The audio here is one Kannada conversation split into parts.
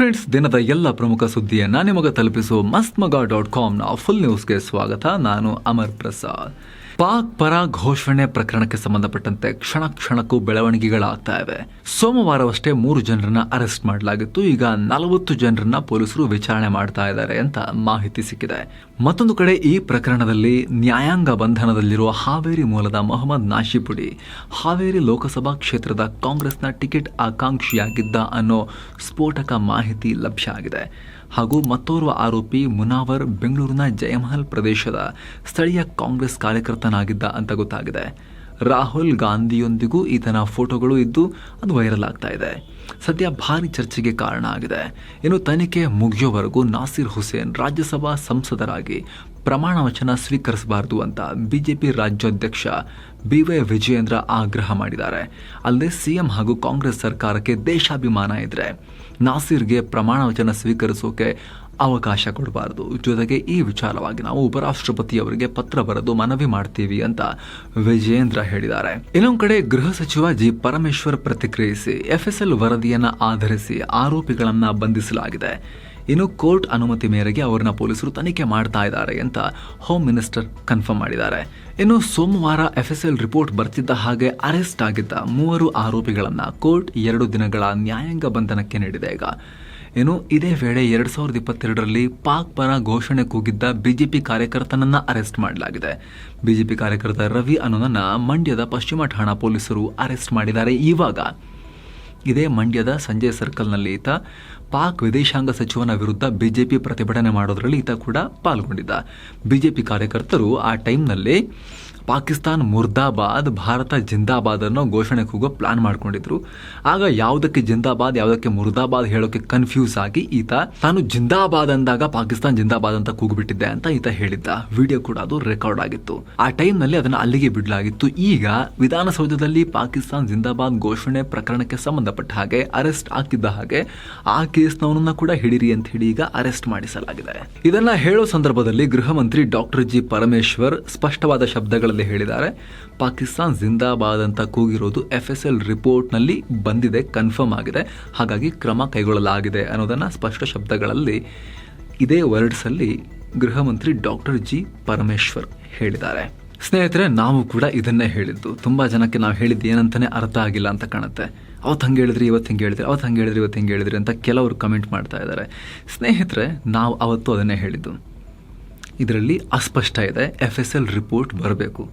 ಫ್ರೆಂಡ್ಸ್ ದಿನದ ಎಲ್ಲ ಪ್ರಮುಖ ಸುದ್ದಿಯನ್ನು ನಿಮಗೆ ತಲುಪಿಸುವ ಮಸ್ತ್ ಮಗ ಡಾಟ್ ಕಾಮ್ನ ಫುಲ್ ನ್ಯೂಸ್ಗೆ ಸ್ವಾಗತ. ನಾನು ಅಮರ್ ಪ್ರಸಾದ್. ಪಾಕ್ ಪರ ಘೋಷಣೆ ಪ್ರಕರಣಕ್ಕೆ ಸಂಬಂಧಪಟ್ಟಂತೆ ಕ್ಷಣ ಕ್ಷಣಕ್ಕೂ ಬೆಳವಣಿಗೆಗಳಾಗ್ತಾ ಇವೆ. ಸೋಮವಾರವಷ್ಟೇ ಮೂರು ಜನರನ್ನ ಅರೆಸ್ಟ್ ಮಾಡಲಾಗಿತ್ತು. ಈಗ ನಲವತ್ತು ಜನರನ್ನ ಪೊಲೀಸರು ವಿಚಾರಣೆ ಮಾಡ್ತಾ ಇದ್ದಾರೆ ಅಂತ ಮಾಹಿತಿ ಸಿಕ್ಕಿದೆ. ಮತ್ತೊಂದು ಕಡೆ ಈ ಪ್ರಕರಣದಲ್ಲಿ ನ್ಯಾಯಾಂಗ ಬಂಧನದಲ್ಲಿರುವ ಹಾವೇರಿ ಮೂಲದ ಮೊಹಮ್ಮದ್ ನಾಶಿಪುಡಿ, ಹಾವೇರಿ ಲೋಕಸಭಾ ಕ್ಷೇತ್ರದ ಕಾಂಗ್ರೆಸ್ನ ಟಿಕೆಟ್ ಆಕಾಂಕ್ಷಿಯಾಗಿದ್ದ ಅನ್ನೋ ಸ್ಫೋಟಕ ಮಾಹಿತಿ ಲಭ್ಯ ಆಗಿದೆ. ಹಾಗೂ ಮತ್ತೋರ್ವ ಆರೋಪಿ ಮುನಾವರ್ ಬೆಂಗಳೂರಿನ ಜಯಮಹಲ್ ಪ್ರದೇಶದ ಸ್ಥಳೀಯ ಕಾಂಗ್ರೆಸ್ ಕಾರ್ಯಕರ್ತನಾಗಿದ್ದ ಅಂತ ಗೊತ್ತಾಗಿದೆ. ರಾಹುಲ್ ಗಾಂಧಿಯೊಂದಿಗೂ ಈತನ ಫೋಟೋಗಳು ಇದ್ದು ಅದು ವೈರಲ್ ಆಗ್ತಾ ಇದೆ. ಸದ್ಯ ಭಾರಿ ಚರ್ಚೆಗೆ ಕಾರಣ ಆಗಿದೆ. ಇನ್ನು ತನಿಖೆ ಮುಗಿಯೋವರೆಗೂ ನಾಸಿರ್ ಹುಸೇನ್ ರಾಜ್ಯಸಭಾ ಸಂಸದರಾಗಿ ಪ್ರಮಾಣ ವಚನ ಸ್ವೀಕರಿಸಬಾರದು ಅಂತ ಬಿಜೆಪಿ ರಾಜ್ಯಾಧ್ಯಕ್ಷ ಬಿ ವೈ ವಿಜಯೇಂದ್ರ ಆಗ್ರಹ ಮಾಡಿದ್ದಾರೆ. ಅಲ್ಲದೆ ಸಿಎಂ ಹಾಗೂ ಕಾಂಗ್ರೆಸ್ ಸರ್ಕಾರಕ್ಕೆ ದೇಶಾಭಿಮಾನ ಇದ್ರೆ ನಾಸಿರ್ಗೆ ಪ್ರಮಾಣ ವಚನ ಸ್ವೀಕರಿಸೋಕೆ ಅವಕಾಶ ಕೊಡಬಾರದು. ಜೊತೆಗೆ ಈ ವಿಚಾರವಾಗಿ ನಾವು ಉಪರಾಷ್ಟ್ರಪತಿ ಅವರಿಗೆ ಪತ್ರ ಬರೆದು ಮನವಿ ಮಾಡ್ತೀವಿ ಅಂತ ವಿಜಯೇಂದ್ರ ಹೇಳಿದ್ದಾರೆ. ಇನ್ನೊಂದು ಕಡೆ ಗೃಹ ಸಚಿವ ಜಿ. ಪರಮೇಶ್ವರ್ ಪ್ರತಿಕ್ರಿಯಿಸಿ ಎಫ್ಎಸ್ಎಲ್ ವರದಿಯನ್ನ ಆಧರಿಸಿ ಆರೋಪಿಗಳನ್ನು ಬಂಧಿಸಲಾಗಿದೆ. ಇನ್ನು ಕೋರ್ಟ್ ಅನುಮತಿ ಮೇರೆಗೆ ಅವರನ್ನ ಪೊಲೀಸರು ತನಿಖೆ ಮಾಡ್ತಾ ಇದ್ದಾರೆ ಅಂತ ಹೋಮ್ ಮಿನಿಸ್ಟರ್ ಕನ್ಫರ್ಮ್ ಮಾಡಿದ್ದಾರೆ. ಇನ್ನು ಸೋಮವಾರ ಎಫ್ಎಸ್ಎಲ್ ರಿಪೋರ್ಟ್ ಬರ್ತಿದ್ದ ಹಾಗೆ ಅರೆಸ್ಟ್ ಆಗಿದ್ದ ಮೂವರು ಆರೋಪಿಗಳನ್ನ ಕೋರ್ಟ್ ಎರಡು ದಿನಗಳ ನ್ಯಾಯಾಂಗ ಬಂಧನಕ್ಕೆ ನೀಡಿದೆ ಈಗ. ಇನ್ನು ಇದೇ ವೇಳೆ ಎರಡು ಸಾವಿರದ ಇಪ್ಪತ್ತೆರಡರಲ್ಲಿ ಪಾಕ್ ಪರ ಘೋಷಣೆ ಕೂಗಿದ್ದ ಬಿಜೆಪಿ ಕಾರ್ಯಕರ್ತನನ್ನ ಅರೆಸ್ಟ್ ಮಾಡಲಾಗಿದೆ. ಬಿಜೆಪಿ ಕಾರ್ಯಕರ್ತ ರವಿ ಅನ್ನೋನನ್ನ ಮಂಡ್ಯದ ಪಶ್ಚಿಮ ಠಾಣಾ ಪೊಲೀಸರು ಅರೆಸ್ಟ್ ಮಾಡಿದ್ದಾರೆ ಇವಾಗ. ಇದೇ ಮಂಡ್ಯದ ಸಂಜಯ್ ಸರ್ಕಲ್ನಲ್ಲಿ ಈತ ಪಾಕ್ ವಿದೇಶಾಂಗ ಸಚಿವನ ವಿರುದ್ಧ ಬಿಜೆಪಿ ಪ್ರತಿಭಟನೆ ಮಾಡೋದ್ರಲ್ಲಿ ಈತ ಕೂಡ ಪಾಲ್ಗೊಂಡಿದ್ದ. ಬಿಜೆಪಿ ಕಾರ್ಯಕರ್ತರು ಆ ಟೈಮ್ನಲ್ಲಿ ಪಾಕಿಸ್ತಾನ್ ಮುರ್ದಾಬಾದ್, ಭಾರತ ಜಿಂದಾಬಾದ್ ಅನ್ನೋ ಘೋಷಣೆ ಕೂಗೋ ಪ್ಲಾನ್ ಮಾಡ್ಕೊಂಡಿದ್ರು. ಆಗ ಯಾವುದಕ್ಕೆ ಜಿಂದಾಬಾದ್, ಯಾವುದಕ್ಕೆ ಮುರ್ದಾಬಾದ್ ಹೇಳೋಕೆ ಕನ್ಫ್ಯೂಸ್ ಆಗಿ ಈತ ತಾನು ಜಿಂದಾಬಾದ್ ಅಂದಾಗ ಪಾಕಿಸ್ತಾನ್ ಜಿಂದಾಬಾದ್ ಅಂತ ಕೂಗ್ಬಿಟ್ಟಿದ್ದೆ ಅಂತ ಈತ ಹೇಳಿದ್ದ. ವಿಡಿಯೋ ಕೂಡ ಅದು ರೆಕಾರ್ಡ್ ಆಗಿತ್ತು. ಆ ಟೈಮ್ನಲ್ಲಿ ಅದನ್ನ ಅಲ್ಲಿಗೆ ಬಿಡಲಾಗಿತ್ತು. ಈಗ ವಿಧಾನಸೌಧದಲ್ಲಿ ಪಾಕಿಸ್ತಾನ್ ಜಿಂದಾಬಾದ್ ಘೋಷಣೆ ಪ್ರಕರಣಕ್ಕೆ ಸಂಬಂಧಪಟ್ಟ ಹಾಗೆ ಅರೆಸ್ಟ್ ಆಗ್ತಿದ್ದ ಹಾಗೆ ಆ ಕೇಸ್ನವನನ್ನ ಕೂಡ ಹಿಡಿರಿ ಅಂತ ಹೇಳಿ ಈಗ ಅರೆಸ್ಟ್ ಮಾಡಿಸಲಾಗಿದೆ. ಇದನ್ನ ಹೇಳೋ ಸಂದರ್ಭದಲ್ಲಿ ಗೃಹ ಮಂತ್ರಿ ಡಾಕ್ಟರ್ ಜಿ ಪರಮೇಶ್ವರ್ ಸ್ಪಷ್ಟವಾದ ಶಬ್ದಗಳಲ್ಲಿ ಹೇಳಿದ್ದಾರೆ. ಪಾಕಿಸ್ತಾನ್ ಜಿಂದಾಬಾದ್ ಅಂತ ಕೂಗಿರೋದು ಎಫ್ ಎಸ್ ಎಲ್ ರಿಪೋರ್ಟ್ನಲ್ಲಿ ಬಂದಿದೆ, ಕನ್ಫರ್ಮ್ ಆಗಿದೆ. ಹಾಗಾಗಿ ಕ್ರಮ ಕೈಗೊಳ್ಳಲಾಗಿದೆ ಅನ್ನೋದನ್ನ ಸ್ಪಷ್ಟ ಶಬ್ದಗಳಲ್ಲಿ ಇದೇ ವರ್ಡ್ಸಲ್ಲಿ ಗೃಹ ಮಂತ್ರಿ ಡಾಕ್ಟರ್ ಜಿ ಪರಮೇಶ್ವರ್ ಹೇಳಿದ್ದಾರೆ. ಸ್ನೇಹಿತರೆ, ನಾವು ಕೂಡ ಇದನ್ನೇ ಹೇಳಿದ್ದು. ತುಂಬಾ ಜನಕ್ಕೆ ನಾವು ಹೇಳಿದ್ದು ಏನಂತಾನೆ ಅರ್ಥ ಆಗಿಲ್ಲ ಅಂತ ಕಾಣುತ್ತೆ. ಅವತ್ತು ಹಂಗೆ ಹೇಳಿದ್ರಿ ಇವತ್ತು ಹಿಂಗೆ ಹೇಳಿದ್ರಿ ಅವತ್ತು ಹಂಗೆ ಹೇಳಿದ್ರಿ ಇವತ್ತು ಹಿಂಗೆ ಹೇಳಿದ್ರಿ ಅಂತ ಕೆಲವರು ಕಮೆಂಟ್ ಮಾಡ್ತಾ ಇದ್ದಾರೆ. ಸ್ನೇಹಿತರೆ, ನಾವು ಅವತ್ತು ಅದನ್ನೇ ಹೇಳಿದ್ದು. ಇದರಲ್ಲಿ ಅಸ್ಪಷ್ಟ ಇದೆ ಎಫ್ ಎಸ್ ಎಲ್ ರಿಪೋರ್ಟ್ ಬರಬೇಕು.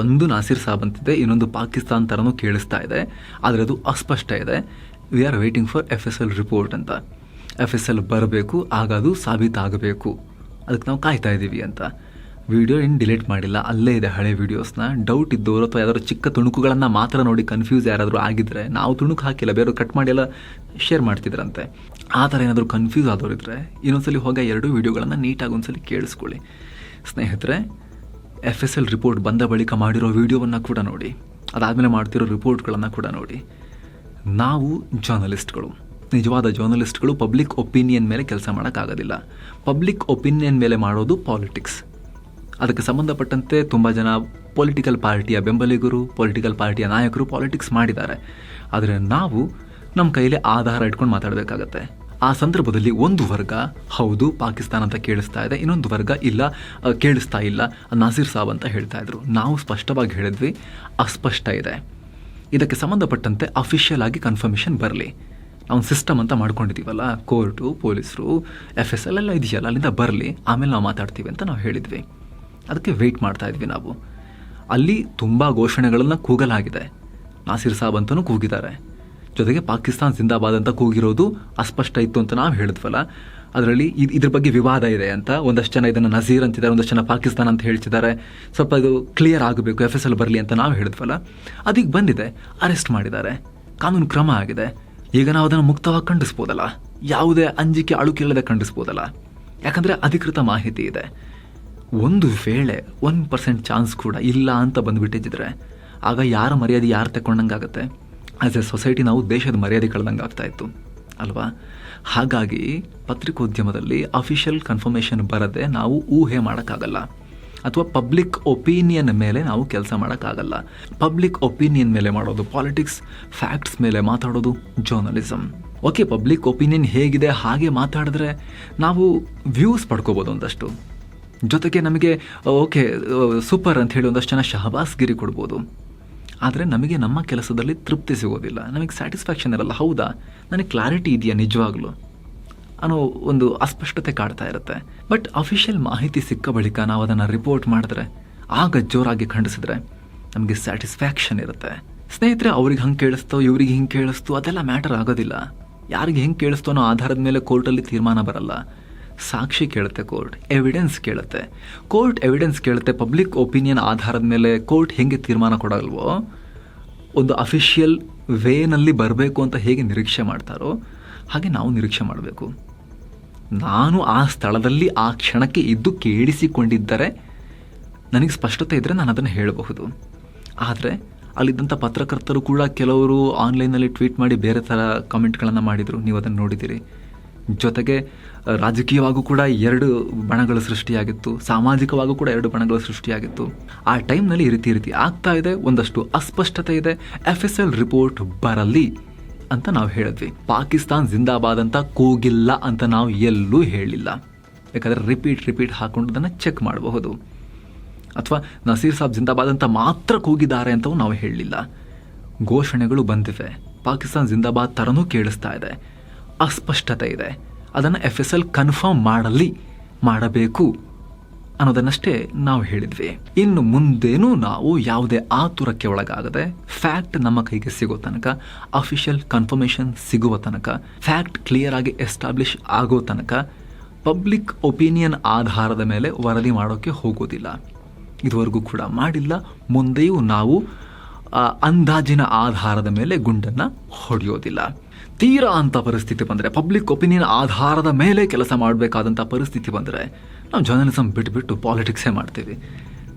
ಒಂದು ನಾಸಿರ್ ಸಾಬ್ ಅಂತಿದೆ, ಇನ್ನೊಂದು ಪಾಕಿಸ್ತಾನ್ ಥರನೂ ಕೇಳಿಸ್ತಾ ಇದೆ, ಆದರೆ ಅದು ಅಸ್ಪಷ್ಟ ಇದೆ. We are waiting for F S L report ಅಂತ. ಎಫ್ ಎಸ್ ಎಲ್ ಬರಬೇಕು, ಆಗ ಅದು ಸಾಬೀತಾಗಬೇಕು. ಅದಕ್ಕೆ ನಾವು ಕಾಯ್ತಾ ಇದ್ದೀವಿ ಅಂತ. ವಿಡಿಯೋ ಏನು ಡಿಲೀಟ್ ಮಾಡಿಲ್ಲ, ಅಲ್ಲೇ ಇದೆ ಹಳೆ ವೀಡಿಯೋಸ್ನ ಡೌಟ್ ಇದ್ದವರು ಅಥವಾ ಯಾವ್ದಾದ್ರು ಚಿಕ್ಕ ತುಣುಕುಗಳನ್ನು ಮಾತ್ರ ನೋಡಿ ಕನ್ಫ್ಯೂಸ್ ಯಾರಾದರೂ ಆಗಿದ್ದರೆ ನಾವು ತುಣುಕು ಹಾಕಿಲ್ಲ ಬೇರೆ ಕಟ್ ಮಾಡಿ ಎಲ್ಲ ಶೇರ್ ಮಾಡ್ತಿದ್ರಂತೆ. ಆ ಥರ ಏನಾದರೂ ಕನ್ಫ್ಯೂಸ್ ಆದವ್ರು ಇದ್ರೆ, ಇನ್ನೊಂದ್ಸಲಿ ಹೋಗಿ ಎರಡು ವೀಡಿಯೋಗಳನ್ನು ನೀಟಾಗಿ ಒಂದ್ಸಲಿ ಕೇಳಿಸ್ಕೊಳ್ಳಿ. ಸ್ನೇಹಿತರೆ ಎಫ್ ಎಸ್ ಎಲ್ ರಿಪೋರ್ಟ್ ಬಂದ ಬಳಿಕ ಮಾಡಿರೋ ವೀಡಿಯೋವನ್ನು ಕೂಡ ನೋಡಿ. ಅದಾದಮೇಲೆ ಮಾಡ್ತಿರೋ ರಿಪೋರ್ಟ್ಗಳನ್ನು ಕೂಡ ನೋಡಿ. ನಾವು ಜರ್ನಲಿಸ್ಟ್ಗಳು ನಿಜವಾದ ಜರ್ನಲಿಸ್ಟ್ಗಳು ಪಬ್ಲಿಕ್ ಒಪಿನಿಯನ್ ಮೇಲೆ ಕೆಲಸ ಮಾಡೋಕ್ಕಾಗೋದಿಲ್ಲ. ಪಬ್ಲಿಕ್ ಒಪಿನಿಯನ್ ಮೇಲೆ ಮಾಡೋದು ಪಾಲಿಟಿಕ್ಸ್ ಅದಕ್ಕೆ ಸಂಬಂಧಪಟ್ಟಂತೆ ತುಂಬ ಜನ ಪೊಲಿಟಿಕಲ್ ಪಾರ್ಟಿಯ ಬೆಂಬಲಿಗರು ಪೊಲಿಟಿಕಲ್ ಪಾರ್ಟಿಯ ನಾಯಕರು ಪಾಲಿಟಿಕ್ಸ್ ಮಾಡಿದ್ದಾರೆ. ಆದರೆ ನಾವು ನಮ್ಮ ಕೈಯಲ್ಲಿ ಆಧಾರ ಇಟ್ಕೊಂಡು ಮಾತಾಡಬೇಕಾಗತ್ತೆ. ಆ ಸಂದರ್ಭದಲ್ಲಿ ಒಂದು ವರ್ಗ, ಹೌದು ಪಾಕಿಸ್ತಾನ ಅಂತ ಕೇಳಿಸ್ತಾ ಇದೆ, ಇನ್ನೊಂದು ವರ್ಗ ಇಲ್ಲ ಕೇಳಿಸ್ತಾ ಇಲ್ಲ, ನಾಸೀರ್ ಸಾಬ್ ಅಂತ ಹೇಳ್ತಾ ಇದ್ರು. ನಾವು ಸ್ಪಷ್ಟವಾಗಿ ಹೇಳಿದ್ವಿ, ಅಸ್ಪಷ್ಟ ಇದೆ. ಇದಕ್ಕೆ ಸಂಬಂಧಪಟ್ಟಂತೆ ಅಫಿಷಿಯಲ್ ಆಗಿ ಕನ್ಫರ್ಮೇಷನ್ ಬರಲಿ. ನಾವು ಸಿಸ್ಟಮ್ ಅಂತ ಮಾಡ್ಕೊಂಡಿದ್ದೀವಲ್ಲ ಕೋರ್ಟು ಪೊಲೀಸರು ಎಫ್ ಎಸ್ ಎಲ್ ಎಲ್ಲ ಇದೆಯಲ್ಲ, ಅಲ್ಲಿಂದ ಬರಲಿ, ಆಮೇಲೆ ನಾವು ಮಾತಾಡ್ತೀವಿ ಅಂತ ನಾವು ಹೇಳಿದ್ವಿ. ಅದಕ್ಕೆ ವೆಯ್ಟ್ ಮಾಡ್ತಾ ಇದ್ವಿ ನಾವು. ಅಲ್ಲಿ ತುಂಬ ಘೋಷಣೆಗಳನ್ನು ಕೂಗಲಾಗಿದೆ. ನಾಸಿರ್ ಸಾಬ್ ಅಂತಲೂ ಕೂಗಿದ್ದಾರೆ. ಜೊತೆಗೆ ಪಾಕಿಸ್ತಾನ್ ಜಿಂದಾಬಾದ್ ಅಂತ ಕೂಗಿರೋದು ಅಸ್ಪಷ್ಟ ಇತ್ತು ಅಂತ ನಾವು ಹೇಳಿದ್ವಲ್ಲ. ಅದರಲ್ಲಿ ಇದ್- ಇದ್ರ ಬಗ್ಗೆ ವಿವಾದ ಇದೆ ಅಂತ ಒಂದಷ್ಟು ಜನ ಇದನ್ನು ನಜೀರ್ ಅಂತಿದ್ದಾರೆ, ಒಂದಷ್ಟು ಜನ ಪಾಕಿಸ್ತಾನ ಅಂತ ಹೇಳ್ತಿದ್ದಾರೆ. ಸ್ವಲ್ಪ ಅದು ಕ್ಲಿಯರ್ ಆಗಬೇಕು ಎಫ್ ಎಸ್ ಎಲ್ ಬರಲಿ ಅಂತ ನಾವು ಹೇಳಿದ್ವಲ್ಲ. ಅದಕ್ಕೆ ಬಂದಿದೆ ಅರೆಸ್ಟ್ ಮಾಡಿದ್ದಾರೆ. ಕಾನೂನು ಕ್ರಮ ಆಗಿದೆ. ಈಗ ನಾವು ಅದನ್ನು ಮುಕ್ತವಾಗಿ ಖಂಡಿಸ್ಬೋದಲ್ಲ? ಯಾವುದೇ ಅಂಜಿಕೆ, ಅಳುಕಿಲ್ಲದೆ ಖಂಡಿಸ್ಬೋದಲ್ಲ? ಯಾಕಂದರೆ ಅಧಿಕೃತ ಮಾಹಿತಿ ಇದೆ. ಒಂದು ವೇಳೆ ಒನ್ ಪರ್ಸೆಂಟ್ ಚಾನ್ಸ್ ಕೂಡ ಇಲ್ಲ ಅಂತ ಬಂದುಬಿಟ್ಟಿದ್ದರೆ ಆಗ ಯಾರ ಮರ್ಯಾದೆ ಯಾರು ತಗೊಂಡಂಗಾಗತ್ತೆ ಆಸ್ ಎ ಸೊಸೈಟಿ ನಾವು ದೇಶದ ಮರ್ಯಾದೆ ಕಳೆದಂಗೆ ಆಗ್ತಾ ಇತ್ತು, ಅಲ್ವಾ? ಹಾಗಾಗಿ ಪತ್ರಿಕೋದ್ಯಮದಲ್ಲಿ ಅಫಿಷಿಯಲ್ ಕನ್ಫರ್ಮೇಷನ್ ಬರದೆ ನಾವು ಊಹೆ ಮಾಡೋಕ್ಕಾಗಲ್ಲ. ಅಥವಾ ಪಬ್ಲಿಕ್ ಒಪಿನಿಯನ್ ಮೇಲೆ ನಾವು ಕೆಲಸ ಮಾಡೋಕ್ಕಾಗಲ್ಲ. ಪಬ್ಲಿಕ್ ಒಪಿನಿಯನ್ ಮೇಲೆ ಮಾಡೋದು ಪಾಲಿಟಿಕ್ಸ್ ಫ್ಯಾಕ್ಟ್ಸ್ ಮೇಲೆ ಮಾತಾಡೋದು ಜರ್ನಲಿಸಮ್ ಓಕೆ ಪಬ್ಲಿಕ್ ಒಪಿನಿಯನ್ ಹೇಗಿದೆ, ಹಾಗೆ ಮಾತಾಡಿದ್ರೆ ನಾವು ವ್ಯೂಸ್ ಪಡ್ಕೋಬೋದು ಒಂದಷ್ಟು. ಜೊತೆಗೆ ನಮಗೆ ಓಕೆ ಸೂಪರ್ ಅಂತ ಹೇಳಿ ಒಂದಷ್ಟು ಜನ ಶಹಬಾಸ್ಗಿರಿ ಕೊಡ್ಬೋದು. ಆದರೆ ನಮಗೆ ನಮ್ಮ ಕೆಲಸದಲ್ಲಿ ತೃಪ್ತಿ ಸಿಗೋದಿಲ್ಲ. ನಮಗೆ ಸ್ಯಾಟಿಸ್ಫ್ಯಾಕ್ಷನ್ ಇರಲ್ಲ. ಹೌದಾ? ನನಗೆ ಕ್ಲಾರಿಟಿ ಇದೆಯಾ ನಿಜವಾಗ್ಲೂ? ಅನ್ನೋ ಒಂದು ಅಸ್ಪಷ್ಟತೆ ಕಾಡ್ತಾ ಇರುತ್ತೆ. ಬಟ್ ಅಫಿಷಿಯಲ್ ಮಾಹಿತಿ ಸಿಕ್ಕ ಬಳಿಕ ನಾವು ಅದನ್ನು ರಿಪೋರ್ಟ್ ಮಾಡಿದ್ರೆ, ಆಗ ಜೋರಾಗಿ ಖಂಡಿಸಿದ್ರೆ ನಮಗೆ ಸ್ಯಾಟಿಸ್ಫ್ಯಾಕ್ಷನ್ ಇರುತ್ತೆ. ಸ್ನೇಹಿತರೆ, ಅವ್ರಿಗೆ ಹಂಗೆ ಕೇಳಿಸ್ತೋ, ಇವ್ರಿಗೆ ಹಿಂಗೆ ಕೇಳಿಸ್ತೋ, ಅದೆಲ್ಲ ಮ್ಯಾಟರ್ ಆಗೋದಿಲ್ಲ. ಯಾರಿಗೆ ಹೆಂಗೆ ಕೇಳಿಸ್ತೋ ಅನ್ನೋ ಆಧಾರದ ಮೇಲೆ ಕೋರ್ಟಲ್ಲಿ ತೀರ್ಮಾನ ಬರಲ್ಲ. ಸಾಕ್ಷಿ ಕೇಳುತ್ತೆ ಕೋರ್ಟ್ ಎವಿಡೆನ್ಸ್ ಕೇಳುತ್ತೆ. ಕೋರ್ಟ್ ಎವಿಡೆನ್ಸ್ ಕೇಳುತ್ತೆ ಪಬ್ಲಿಕ್ ಒಪಿನಿಯನ್ ಆಧಾರದ ಮೇಲೆ ಕೋರ್ಟ್ ಹೇಗೆ ತೀರ್ಮಾನ ಕೊಡಲ್ವೋ, ಒಂದು ಅಫಿಷಿಯಲ್ ವೇನಲ್ಲಿ ಬರಬೇಕು ಅಂತ ಹೇಗೆ ನಿರೀಕ್ಷೆ ಮಾಡ್ತಾರೋ, ಹಾಗೆ ನಾವು ನಿರೀಕ್ಷೆ ಮಾಡಬೇಕು. ನಾನು ಆ ಸ್ಥಳದಲ್ಲಿ ಆ ಕ್ಷಣಕ್ಕೆ ಇದ್ದು ಕೇಳಿಸಿಕೊಂಡಿದ್ದರೆ ನನಗೆ ಸ್ಪಷ್ಟತೆ ಇದ್ದರೆ ನಾನು ಅದನ್ನು ಹೇಳಬಹುದು. ಆದರೆ ಅಲ್ಲಿದ್ದಂಥ ಪತ್ರಕರ್ತರು ಕೂಡ ಕೆಲವರು ಆನ್ಲೈನಲ್ಲಿ ಟ್ವೀಟ್ ಮಾಡಿ ಬೇರೆ ಥರ ಕಮೆಂಟ್ಗಳನ್ನು ಮಾಡಿದರು. ನೀವು ಅದನ್ನು ನೋಡಿದ್ದೀರಿ. ಜೊತೆಗೆ ರಾಜಕೀಯವಾಗೂ ಕೂಡ ಎರಡು ಬಣಗಳು ಸೃಷ್ಟಿಯಾಗಿತ್ತು, ಸಾಮಾಜಿಕವಾಗೂ ಕೂಡ ಎರಡು ಬಣಗಳು ಸೃಷ್ಟಿಯಾಗಿತ್ತು. ಆ ಟೈಮ್ನಲ್ಲಿ ಈ ರೀತಿ ರೀತಿ ಆಗ್ತಾ ಇದೆ, ಒಂದಷ್ಟು ಅಸ್ಪಷ್ಟತೆ ಇದೆ. ಎಫ್ ಎಸ್ ಎಲ್ ರಿಪೋರ್ಟ್ ಬರಲಿ ಅಂತ ನಾವು ಹೇಳಿದ್ವಿ. ಪಾಕಿಸ್ತಾನ್ ಜಿಂದಾಬಾದ್ ಅಂತ ಕೂಗಿಲ್ಲ ಅಂತ ನಾವು ಎಲ್ಲೂ ಹೇಳಿಲ್ಲ. ಯಾಕಂದರೆ ರಿಪೀಟ್ ರಿಪೀಟ್ ಹಾಕೊಂಡು ಅದನ್ನು ಚೆಕ್ ಮಾಡಬಹುದು. ಅಥವಾ ನಸೀರ್ ಸಾಬ್ ಜಿಂದಾಬಾದ್ ಅಂತ ಮಾತ್ರ ಕೂಗಿದ್ದಾರೆ ಅಂತವೂ ನಾವು ಹೇಳಲಿಲ್ಲ ಘೋಷಣೆಗಳು ಬಂದಿವೆ. ಪಾಕಿಸ್ತಾನ್ ಜಿಂದಾಬಾದ್ ಥರನೂ ಕೇಳಿಸ್ತಾ ಇದೆ. ಅಸ್ಪಷ್ಟತೆ ಇದೆ. ಅದನ್ನು ಎಫ್ ಎಸ್ ಎಲ್ ಕನ್ಫರ್ಮ್ ಮಾಡಲಿ, ಮಾಡಬೇಕು ಅನ್ನೋದನ್ನಷ್ಟೇ ನಾವು ಹೇಳಿದ್ವಿ. ಇನ್ನು ಮುಂದೇನೂ ನಾವು ಯಾವುದೇ ಆತುರಕ್ಕೆ ಒಳಗಾಗದೆ ಫ್ಯಾಕ್ಟ್ ನಮ್ಮ ಕೈಗೆ ಸಿಗೋ ತನಕ ಅಫಿಷಿಯಲ್ ಕನ್ಫರ್ಮೇಷನ್ ಸಿಗುವ ತನಕ ಫ್ಯಾಕ್ಟ್ ಕ್ಲಿಯರ್ ಆಗಿ ಎಸ್ಟಾಬ್ಲಿಷ್ ಆಗೋ ತನಕ ಪಬ್ಲಿಕ್ ಒಪಿನಿಯನ್ ಆಧಾರದ ಮೇಲೆ ವರದಿ ಮಾಡೋಕ್ಕೆ ಹೋಗೋದಿಲ್ಲ. ಇದುವರೆಗೂ ಕೂಡ ಮಾಡಿಲ್ಲ. ಮುಂದೆಯೂ ನಾವು ಅಂದಾಜಿನ ಆಧಾರದ ಮೇಲೆ ಗುಂಡನ್ನು ಹೊಡೆಯೋದಿಲ್ಲ. ತೀರಾ ಅಂತ ಪರಿಸ್ಥಿತಿ ಬಂದರೆ ಪಬ್ಲಿಕ್ ಒಪಿನಿಯನ್ ಆಧಾರದ ಮೇಲೆ ಕೆಲಸ ಮಾಡಬೇಕಾದಂಥ ಪರಿಸ್ಥಿತಿ ಬಂದರೆ, ನಾವು ಜರ್ನಲಿಸಮ್ ಬಿಟ್ಬಿಟ್ಟು ಪಾಲಿಟಿಕ್ಸೇ ಮಾಡ್ತೀವಿ.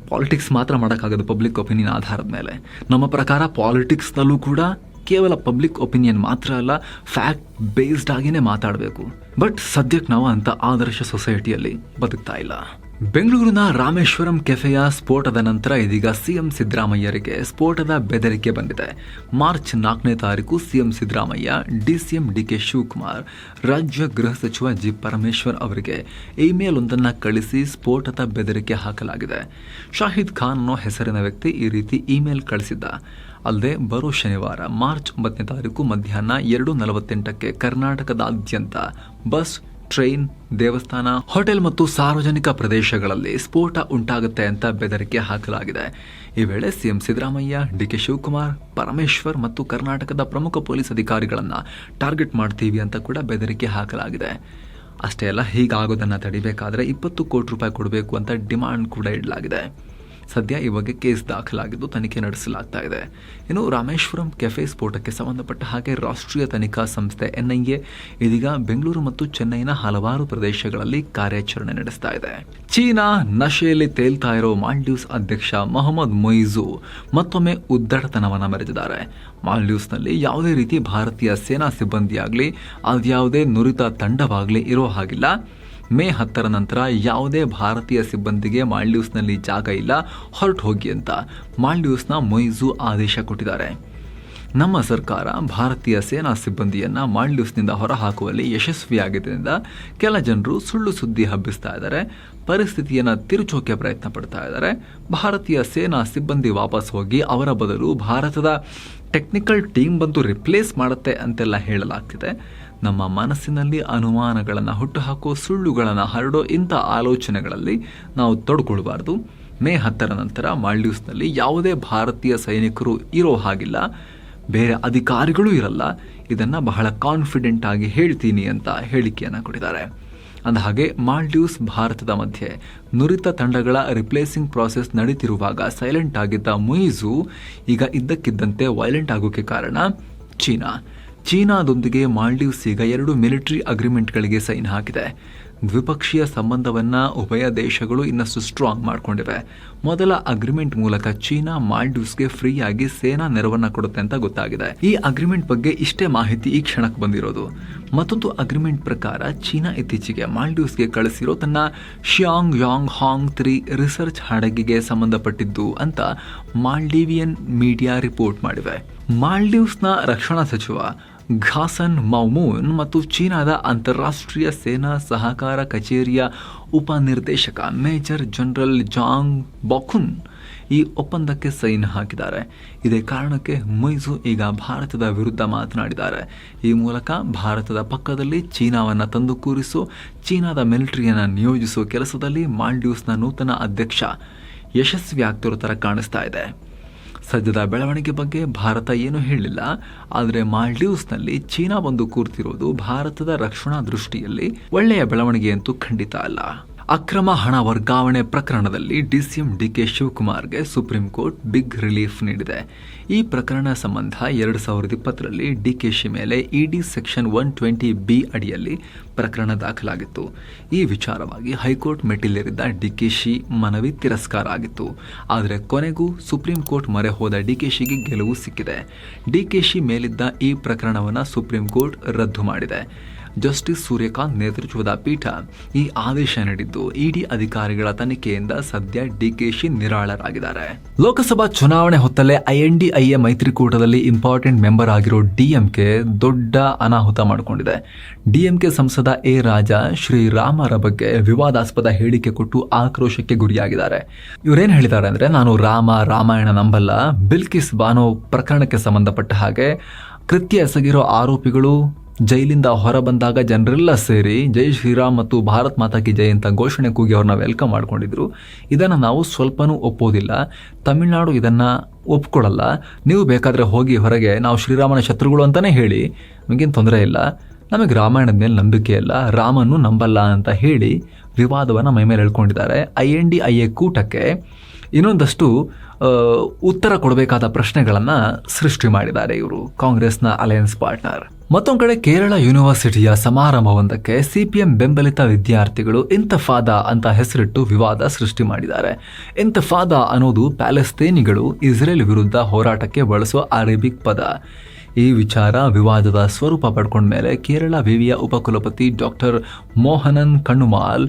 ಪಾಲಿಟಿಕ್ಸ್ ಮಾತ್ರ ಮಾಡೋಕ್ಕಾಗೋದು ಪಬ್ಲಿಕ್ ಒಪಿನಿಯನ್ ಆಧಾರದ ಮೇಲೆ. ನಮ್ಮ ಪ್ರಕಾರ ಪಾಲಿಟಿಕ್ಸ್ನಲ್ಲೂ ಕೂಡ ಕೇವಲ ಪಬ್ಲಿಕ್ ಒಪಿನಿಯನ್ ಮಾತ್ರ ಅಲ್ಲ ಫ್ಯಾಕ್ಟ್ ಬೇಸ್ಡ್ ಆಗಿನೇ ಮಾತಾಡಬೇಕು. ಬಟ್ ಸದ್ಯಕ್ಕೆ ನಾವು ಅಂಥ ಆದರ್ಶ ಸೊಸೈಟಿಯಲ್ಲಿ ಬದುಕ್ತಾ ಇಲ್ಲ. ಬೆಂಗಳೂರಿನ ರಾಮೇಶ್ವರಂ ಕೆಫೆಯ ಸ್ಫೋಟದ ನಂತರ ಇದೀಗ ಸಿಎಂ ಸಿದ್ದರಾಮಯ್ಯರಿಗೆ ಸ್ಫೋಟದ ಬೆದರಿಕೆ ಬಂದಿದೆ. ಮಾರ್ಚ್ ನಾಲ್ಕನೇ ತಾರೀಕು CM Siddaramaiah DCM DK Shivakumar, ರಾಜ್ಯ ಗೃಹ ಸಚಿವ ಜಿ ಪರಮೇಶ್ವರ್ ಅವರಿಗೆ ಇಮೇಲ್ ಒಂದನ್ನು ಕಳಿಸಿ ಸ್ಫೋಟದ ಬೆದರಿಕೆ ಹಾಕಲಾಗಿದೆ. ಶಾಹಿದ್ ಖಾನ್ ಅನ್ನೋ ಹೆಸರಿನ ವ್ಯಕ್ತಿ ಈ ರೀತಿ ಇಮೇಲ್ ಕಳಿಸಿದ್ದ. ಅಲ್ಲದೆ ಬರೋ ಶನಿವಾರ, ಮಾರ್ಚ್ ಒಂಬತ್ತನೇ ತಾರೀಕು ಮಧ್ಯಾಹ್ನ ಎರಡು ನಲವತ್ತೆಂಟಕ್ಕೆ ಕರ್ನಾಟಕದಾದ್ಯಂತ ಬಸ್ ಟ್ರೈನ್, ದೇವಸ್ಥಾನ, ಹೋಟೆಲ್ ಮತ್ತು ಸಾರ್ವಜನಿಕ ಪ್ರದೇಶಗಳಲ್ಲಿ ಸ್ಫೋಟ ಉಂಟಾಗುತ್ತೆ ಅಂತ ಬೆದರಿಕೆ ಹಾಕಲಾಗಿದೆ. ಈ ವೇಳೆ ಸಿಎಂ ಸಿದ್ದರಾಮಯ್ಯ, ಡಿಕೆ ಶಿವಕುಮಾರ್, ಪರಮೇಶ್ವರ್ ಮತ್ತು ಕರ್ನಾಟಕದ ಪ್ರಮುಖ ಪೊಲೀಸ್ ಅಧಿಕಾರಿಗಳನ್ನು ಟಾರ್ಗೆಟ್ ಮಾಡ್ತೀವಿ ಅಂತ ಕೂಡ ಬೆದರಿಕೆ ಹಾಕಲಾಗಿದೆ. ಅಷ್ಟೇ ಅಲ್ಲ, ಹೀಗಾಗೋದನ್ನು ತಡಿಬೇಕಾದರೆ ಇಪ್ಪತ್ತು ಕೋಟಿ ರೂಪಾಯಿ ಕೊಡಬೇಕು ಅಂತ ಡಿಮಾಂಡ್ ಕೂಡ ಇಡಲಾಗಿದೆ. ಸದ್ಯ ಈ ಬಗ್ಗೆ ಕೇಸ್ ದಾಖಲಾಗಿದ್ದು ತನಿಖೆ ನಡೆಸಲಾಗ್ತಾ ಇದೆ. ಇನ್ನು ರಾಮೇಶ್ವರಂ ಕೆಫೆ ಸ್ಫೋಟಕ್ಕೆ ಸಂಬಂಧಪಟ್ಟ ಹಾಗೆ ರಾಷ್ಟ್ರೀಯ ತನಿಖಾ ಸಂಸ್ಥೆ ಎನ್ಐಎ ಇದೀಗ ಬೆಂಗಳೂರು ಮತ್ತು ಚೆನ್ನೈನ ಹಲವಾರು ಪ್ರದೇಶಗಳಲ್ಲಿ ಕಾರ್ಯಾಚರಣೆ ನಡೆಸ್ತಾ ಇದೆ. ಚೀನಾ ನಶೆಯಲ್ಲಿ ತೇಲ್ತಾ ಇರೋ ಮಾಲ್ಡೀವ್ಸ್ ಅಧ್ಯಕ್ಷ ಮೊಹಮ್ಮದ್ ಮೊಯ್ಜು ಮತ್ತೊಮ್ಮೆ ಉದ್ದಡತನವನ್ನು ಮೆರೆದಿದ್ದಾರೆ. ಮಾಲ್ಡೀವ್ಸ್ನಲ್ಲಿ ಯಾವುದೇ ರೀತಿ ಭಾರತೀಯ ಸೇನಾ ಸಿಬ್ಬಂದಿಯಾಗಲಿ, ಅದ್ಯಾವುದೇ ನುರಿತ ತಂಡವಾಗಲಿ ಇರೋ ಹಾಗಿಲ್ಲ. ಮೇ ಹತ್ತರ ನಂತರ ಯಾವುದೇ ಭಾರತೀಯ ಸಿಬ್ಬಂದಿಗೆ ಮಾಲ್ಡೀವ್ಸ್ನಲ್ಲಿ ಜಾಗ ಇಲ್ಲ, ಹೊರಟು ಹೋಗಿ ಅಂತ ಮಾಲ್ಡೀವ್ಸ್ನ ಮೊಯ್ಸು ಆದೇಶ ಕೊಟ್ಟಿದ್ದಾರೆ. ನಮ್ಮ ಸರ್ಕಾರ ಭಾರತೀಯ ಸೇನಾ ಸಿಬ್ಬಂದಿಯನ್ನು ಮಾಲ್ಡೀವ್ಸ್ನಿಂದ ಹೊರಹಾಕುವಲ್ಲಿ ಯಶಸ್ವಿಯಾಗಿದ್ದರಿಂದ ಕೆಲ ಜನರು ಸುಳ್ಳು ಸುದ್ದಿ ಹಬ್ಬಿಸ್ತಾ ಇದ್ದಾರೆ, ಪರಿಸ್ಥಿತಿಯನ್ನು ತಿರುಚೋಕೆ ಪ್ರಯತ್ನ ಪಡ್ತಾ ಇದ್ದಾರೆ. ಭಾರತೀಯ ಸೇನಾ ಸಿಬ್ಬಂದಿ ವಾಪಸ್ ಹೋಗಿ ಅವರ ಬದಲು ಭಾರತದ ಟೆಕ್ನಿಕಲ್ ಟೀಮ್ ಬಂದು ರಿಪ್ಲೇಸ್ ಮಾಡುತ್ತೆ ಅಂತೆಲ್ಲ ಹೇಳಲಾಗ್ತಿದೆ. ನಮ್ಮ ಮನಸ್ಸಿನಲ್ಲಿ ಅನುಮಾನಗಳನ್ನು ಹುಟ್ಟುಹಾಕೋ ಸುಳ್ಳುಗಳನ್ನು ಹರಡೋ ಇಂಥ ಆಲೋಚನೆಗಳಲ್ಲಿ ನಾವು ತೊಡ್ಕೊಳ್ಬಾರ್ದು. ಮೇ ಹತ್ತರ ನಂತರ ಮಾಲ್ಡೀವ್ಸ್ನಲ್ಲಿ ಯಾವುದೇ ಭಾರತೀಯ ಸೈನಿಕರು ಇರೋ ಹಾಗಿಲ್ಲ. ಬೇರೆ ಅಧಿಕಾರಿಗಳು ಇರಲ್ಲ. ಇದನ್ನು ಬಹಳ ಕಾನ್ಫಿಡೆಂಟ್ ಆಗಿ ಹೇಳ್ತೀನಿ ಅಂತ ಹೇಳಿಕೆಯನ್ನು ಕೊಟ್ಟಿದ್ದಾರೆ. ಅಂದಹಾಗೆ ಮಾಲ್ಡೀವ್ಸ್ ಭಾರತದ ಮಧ್ಯೆ ನುರಿತ ತಂಡಗಳ ರಿಪ್ಲೇಸಿಂಗ್ ಪ್ರಾಸೆಸ್ ನಡೀತಿರುವಾಗ ಸೈಲೆಂಟ್ ಆಗಿದ್ದ ಮುಯಿಜು ಈಗ ಇದ್ದಕ್ಕಿದ್ದಂತೆ ವೈಲೆಂಟ್ ಆಗೋಕೆ ಕಾರಣ ಚೀನಾ. ಚೀನಾದೊಂದಿಗೆ ಮಾಲ್ಡೀವ್ಸ್ ಈಗ ಎರಡು ಮಿಲಿಟರಿ ಅಗ್ರಿಮೆಂಟ್ಗಳಿಗೆ ಸೈನ್ ಹಾಕಿದೆ. ದ್ವಿಪಕ್ಷೀಯ ಸಂಬಂಧವನ್ನ ಉಭಯ ದೇಶಗಳು ಇನ್ನಷ್ಟು ಸ್ಟ್ರಾಂಗ್ ಮಾಡಿಕೊಂಡಿವೆ. ಮೊದಲ ಅಗ್ರಿಮೆಂಟ್ ಮೂಲಕ ಚೀನಾ ಮಾಲ್ಡೀವ್ಸ್ಗೆ ಫ್ರೀಯಾಗಿ ಸೇನಾ ನೆರವನ್ನು ಕೊಡುತ್ತೆ ಅಂತ ಗೊತ್ತಾಗಿದೆ. ಈ ಅಗ್ರಿಮೆಂಟ್ ಬಗ್ಗೆ ಇಷ್ಟೇ ಮಾಹಿತಿ ಈ ಕ್ಷಣಕ್ಕೆ ಬಂದಿರೋದು. ಮತ್ತೊಂದು ಅಗ್ರಿಮೆಂಟ್ ಪ್ರಕಾರ ಚೀನಾ ಇತ್ತೀಚೆಗೆ ಮಾಲ್ಡೀವ್ಸ್ಗೆ ಕಳಿಸಿರೋ ತನ್ನ Xiang Yang Hong three research ಹಡಗಿಗೆ ಸಂಬಂಧಪಟ್ಟಿದ್ದು ಅಂತ ಮಾಲ್ಡೀವಿಯನ್ ಮೀಡಿಯಾ ರಿಪೋರ್ಟ್ ಮಾಡಿವೆ. ಮಾಲ್ಡೀವ್ಸ್ನ ರಕ್ಷಣಾ ಸಚಿವ ಘಾಸನ್ ಮೌಮೂನ್ ಮತ್ತು ಚೀನಾದ ಅಂತಾರಾಷ್ಟ್ರೀಯ ಸೇನಾ ಸಹಕಾರ ಕಚೇರಿಯ ಉಪನಿರ್ದೇಶಕ ಮೇಜರ್ ಜನರಲ್ ಜಾಂಗ್ ಬಾಖುನ್ ಈ ಒಪ್ಪಂದಕ್ಕೆ ಸೈನ್ ಹಾಕಿದ್ದಾರೆ. ಇದೇ ಕಾರಣಕ್ಕೆ ಮೊಯ್ಸು ಈಗ ಭಾರತದ ವಿರುದ್ಧ ಮಾತನಾಡಿದ್ದಾರೆ. ಈ ಮೂಲಕ ಭಾರತದ ಪಕ್ಕದಲ್ಲಿ ಚೀನಾವನ್ನು ತಂದು ಕೂರಿಸೋ, ಚೀನಾದ ಮಿಲಿಟರಿಯನ್ನು ನಿಯೋಜಿಸುವ ಕೆಲಸದಲ್ಲಿ ಮಾಲ್ಡೀವ್ಸ್ನ ನೂತನ ಅಧ್ಯಕ್ಷ ಯಶಸ್ವಿ ಆಗ್ತಿರೋ ಥರ ಕಾಣಿಸ್ತಾ ಇದೆ. ಸದ್ಯದ ಬೆಳವಣಿಗೆ ಬಗ್ಗೆ ಭಾರತ ಏನೂ ಹೇಳಿಲ್ಲ, ಆದರೆ ಮಾಲ್ಡೀವ್ಸ್ನಲ್ಲಿ ಚೀನಾ ಬಂದು ಕೂರ್ತಿರೋದು ಭಾರತದ ರಕ್ಷಣಾ ದೃಷ್ಟಿಯಲ್ಲಿ ಒಳ್ಳೆಯ ಬೆಳವಣಿಗೆ ಅಂತೂ ಖಂಡಿತ ಅಲ್ಲ. ಅಕ್ರಮ ಹಣ ವರ್ಗಾವಣೆ ಪ್ರಕರಣದಲ್ಲಿ ಡಿಸಿಎಂ ಡಿಕೆ ಶಿವಕುಮಾರ್ಗೆ ಸುಪ್ರೀಂ ಕೋರ್ಟ್ ಬಿಗ್ ರಿಲೀಫ್ ನೀಡಿದೆ. ಈ ಪ್ರಕರಣ ಸಂಬಂಧ ಎರಡು ಸಾವಿರದ ಇಪ್ಪತ್ತರಲ್ಲಿ ಡಿಕೆಶಿ ಮೇಲೆ ED section one twenty B ಅಡಿಯಲ್ಲಿ ಪ್ರಕರಣ ದಾಖಲಾಗಿತ್ತು. ಈ ವಿಚಾರವಾಗಿ ಹೈಕೋರ್ಟ್ ಮೆಟ್ಟಿಲೇರಿದ್ದ ಡಿಕೆಶಿ ಮನವಿ ತಿರಸ್ಕಾರ ಆಗಿತ್ತು. ಆದರೆ ಕೊನೆಗೂ ಸುಪ್ರೀಂ ಕೋರ್ಟ್ ಮೊರೆ ಹೋದ ಡಿಕೆಶಿಗೆ ಗೆಲುವು ಸಿಕ್ಕಿದೆ. ಡಿಕೆಶಿ ಮೇಲಿದ್ದ ಈ ಪ್ರಕರಣವನ್ನು ಸುಪ್ರೀಂ ಕೋರ್ಟ್ ರದ್ದು ಮಾಡಿದೆ. ಜಸ್ಟಿಸ್ ಸೂರ್ಯಕಾಂತ್ ನೇತೃತ್ವದ ಪೀಠ ಈ ಆದೇಶ ನೀಡಿದ್ದು, ಇಡಿ ಅಧಿಕಾರಿಗಳ ತನಿಖೆಯಿಂದ ಸದ್ಯ ಡಿಕೆಶಿ ನಿರಾಳರಾಗಿದ್ದಾರೆ. ಲೋಕಸಭಾ ಚುನಾವಣೆ ಹೊತ್ತಲ್ಲೇ ಐಎನ್ಡಿಐಎ ಮೈತ್ರಿಕೂಟದಲ್ಲಿ ಇಂಪಾರ್ಟೆಂಟ್ ಮೆಂಬರ್ ಆಗಿರೋ ಡಿಎಂಕೆ ದೊಡ್ಡ ಅನಾಹುತ ಮಾಡಿಕೊಂಡಿದೆ. ಡಿಎಂಕೆ ಸಂಸದ ಎ ರಾಜ ಶ್ರೀರಾಮರ ಬಗ್ಗೆ ವಿವಾದಾಸ್ಪದ ಹೇಳಿಕೆ ಕೊಟ್ಟು ಆಕ್ರೋಶಕ್ಕೆ ಗುರಿಯಾಗಿದ್ದಾರೆ. ಇವರೇನು ಹೇಳಿದ್ದಾರೆ ಅಂದ್ರೆ, ನಾನು ರಾಮ, ರಾಮಾಯಣ ನಂಬಲ್ಲ, ಬಿಲ್ಕಿಸ್ ಬಾನೋ ಪ್ರಕರಣಕ್ಕೆ ಸಂಬಂಧಪಟ್ಟ ಹಾಗೆ ಕೃತ್ಯ ಎಸಗಿರೋ ಆರೋಪಿಗಳು ಜೈಲಿಂದ ಹೊರ ಬಂದಾಗ ಜನರೆಲ್ಲ ಸೇರಿ ಜೈ ಶ್ರೀರಾಮ್ ಮತ್ತು ಭಾರತ್ ಮಾತಾ ಕಿ ಜೈ ಅಂತ ಘೋಷಣೆ ಕೂಗಿ ಅವ್ರನ್ನ ವೆಲ್ಕಮ್ ಮಾಡ್ಕೊಂಡಿದ್ರು. ಇದನ್ನು ನಾವು ಸ್ವಲ್ಪನೂ ಒಪ್ಪೋದಿಲ್ಲ. ತಮಿಳುನಾಡು ಇದನ್ನು ಒಪ್ಕೊಳ್ಳಲ್ಲ ನೀವು ಬೇಕಾದರೆ ಹೋಗಿ ಹೊರಗೆ ನಾವು ಶ್ರೀರಾಮನ ಶತ್ರುಗಳು ಅಂತಲೇ ಹೇಳಿ. ನಮಗೇನು ತೊಂದರೆ ಇಲ್ಲ. ನಮಗೆ ರಾಮಾಯಣದ ಮೇಲೆ ನಂಬಿಕೆ ಇಲ್ಲ. ರಾಮನ್ನು ನಂಬಲ್ಲ ಅಂತ ಹೇಳಿ ವಿವಾದವನ್ನು ಮೈ ಮೇಲೆ ಹೇಳ್ಕೊಂಡಿದ್ದಾರೆ I N D I A ಕೂಟಕ್ಕೆ ಇನ್ನೊಂದಷ್ಟು ಉತ್ತರ ಕೊಡಬೇಕಾದ ಪ್ರಶ್ನೆಗಳನ್ನು ಸೃಷ್ಟಿ ಮಾಡಿದ್ದಾರೆ ಇವರು, ಕಾಂಗ್ರೆಸ್ನ ಅಲಯನ್ಸ್ ಪಾರ್ಟ್ನರ್. ಮತ್ತೊಂದು ಕಡೆ ಕೇರಳ ಯೂನಿವರ್ಸಿಟಿಯ ಸಮಾರಂಭವೊಂದಕ್ಕೆ ಸಿಪಿಎಂ ಬೆಂಬಲಿತ ವಿದ್ಯಾರ್ಥಿಗಳು ಇಂತಫಾದ ಅಂತ ಹೆಸರಿಟ್ಟು ವಿವಾದ ಸೃಷ್ಟಿ ಮಾಡಿದ್ದಾರೆ. ಇಂತಫಾದ ಅನ್ನೋದು ಪ್ಯಾಲೆಸ್ತೇನಿಗಳು ಇಸ್ರೇಲ್ ವಿರುದ್ಧ ಹೋರಾಟಕ್ಕೆ ಬಳಸುವ ಅರೇಬಿಕ್ ಪದ. ಈ ವಿಚಾರ ವಿವಾದದ ಸ್ವರೂಪ ಪಡ್ಕೊಂಡ ಮೇಲೆ ಕೇರಳ ವಿವಿಯ ಉಪಕುಲಪತಿ ಡಾಕ್ಟರ್ ಮೋಹನನ್ ಕಣ್ಣುಮಾಲ್